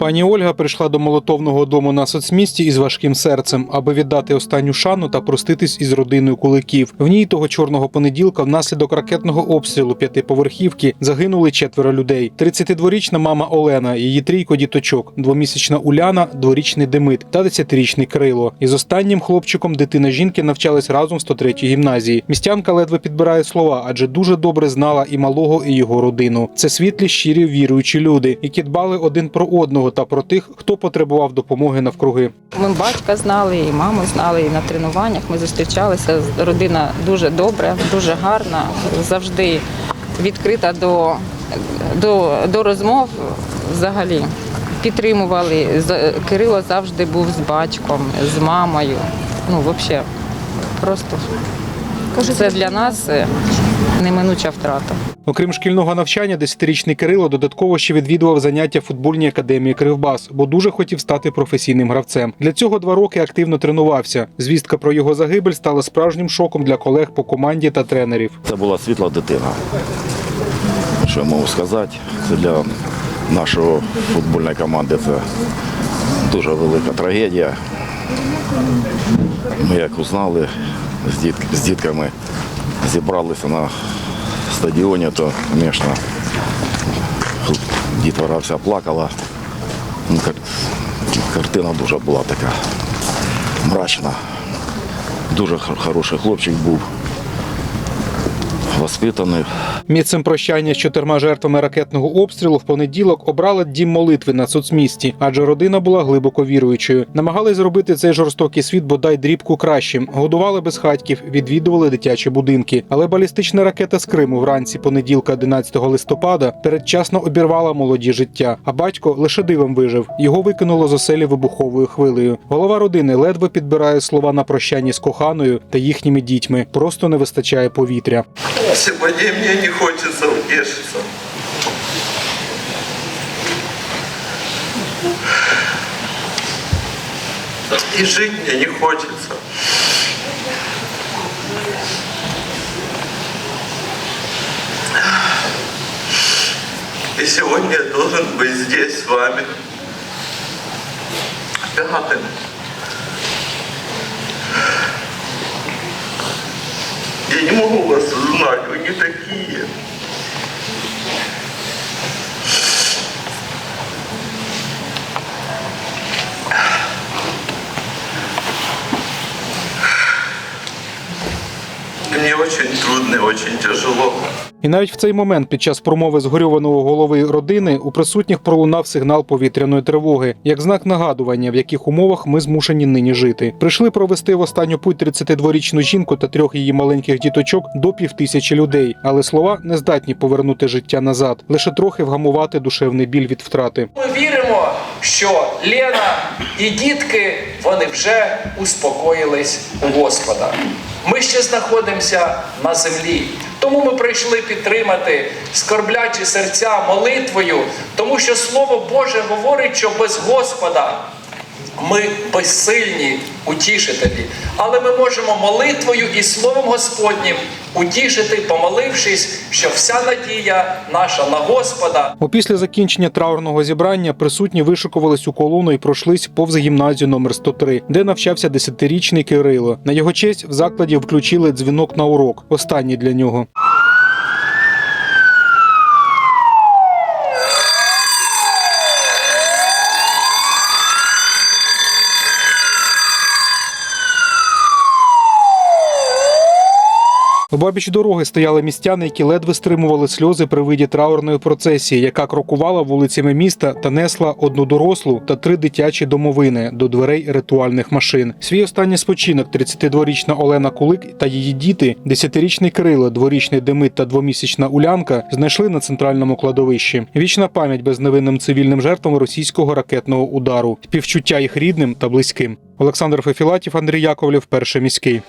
Пані Ольга прийшла до молотовного дому на соцмісті із важким серцем, аби віддати останню шану та проститись із родиною куликів. В ній того чорного понеділка, внаслідок ракетного обстрілу п'ятиповерхівки, загинули четверо людей. 32-річна мама Олена, її трійко діточок, двомісячна Уляна, дворічний Демит та 10-річний Крило. Із останнім хлопчиком дитина жінки навчалась разом в 103-й гімназії. Містянка ледве підбирає слова, адже дуже добре знала і малого, і його родину. Це світлі, щирі, віруючі люди, які дбали один про одного та про тих, хто потребував допомоги навкруги. Ми батька знали, і маму знали, і на тренуваннях ми зустрічалися. Родина дуже добра, дуже гарна, завжди відкрита до, до, до розмов взагалі. Підтримували. Кирило завжди був з батьком, з мамою. Ну, взагалі, просто це для нас е, неминуча втрата. Окрім шкільного навчання, 10-річний Кирило додатково ще відвідував заняття футбольній академії Кривбас, бо дуже хотів стати професійним гравцем. Для цього два роки активно тренувався. Звістка про його загибель стала справжнім шоком для колег по команді та тренерів. Це була світла дитина. Що я можу сказати? Це для нашої футбольної команди це дуже велика трагедія. Ми як узнали з дітками, зібралися на стадіоні, то, звісно, дітвора вся плакала. Ну, Картина дуже була така мрачна. Дуже хороший хлопчик був, воспитаний. Місцем прощання з чотирма жертвами ракетного обстрілу в понеділок обрала дім молитви на соцмісті, адже родина була глибоко віруючою. Намагались зробити цей жорстокий світ бодай дрібку кращим. Годували безхатьків, відвідували дитячі будинки. Але балістична ракета з Криму вранці понеділка, 11 листопада, передчасно обірвала молоді життя. А батько лише дивом вижив. Його викинуло з оселі вибуховою хвилею. Голова родини ледве підбирає слова на прощанні з коханою та їхніми дітьми. Просто не вистачає повітря. Сегодня мне не хочется утешиться. И жить мне не хочется. И сегодня я должен быть здесь с вами. Пятым. Я не могу вас узнать, вы не такие. Очень трудно очень тяжело. І навіть в цей момент, під час промови згорьованого голови родини, у присутніх пролунав сигнал повітряної тривоги, як знак нагадування, в яких умовах ми змушені нині жити. Прийшли провести в останню путь 32-річну жінку та трьох її маленьких діточок до півтисячі людей. Але слова не здатні повернути життя назад, лише трохи вгамувати душевний біль від втрати. Ми віримо, що Лена і дітки вони вже успокоїлись у Господа. Ми ще знаходимося на землі. Тому ми прийшли підтримати скорблячі серця молитвою, тому що Слово Боже говорить, що без Господа ми безсильні утішителі. Але ми можемо молитвою і Словом Господнім утішити, помолившись, що вся надія наша на Господа. Опісля закінчення траурного зібрання присутні вишикувались у колону і пройшлись повз гімназію номер 103, де навчався 10-річний Кирило. На його честь в закладі включили дзвінок на урок, останній для нього. Обабіч дороги стояли містяни, які ледве стримували сльози при виді траурної процесії, яка крокувала вулицями міста та несла одну дорослу та три дитячі домовини до дверей ритуальних машин. Свій останній спочинок 32-річна Олена Кулик та її діти, 10-річний Кирило, дворічний Демит та двомісячна Улянка знайшли на центральному кладовищі. Вічна пам'ять безневинним цивільним жертвам російського ракетного удару, співчуття їх рідним та близьким. Олександр Фефілатів, Андрій Яковлів, перший міський.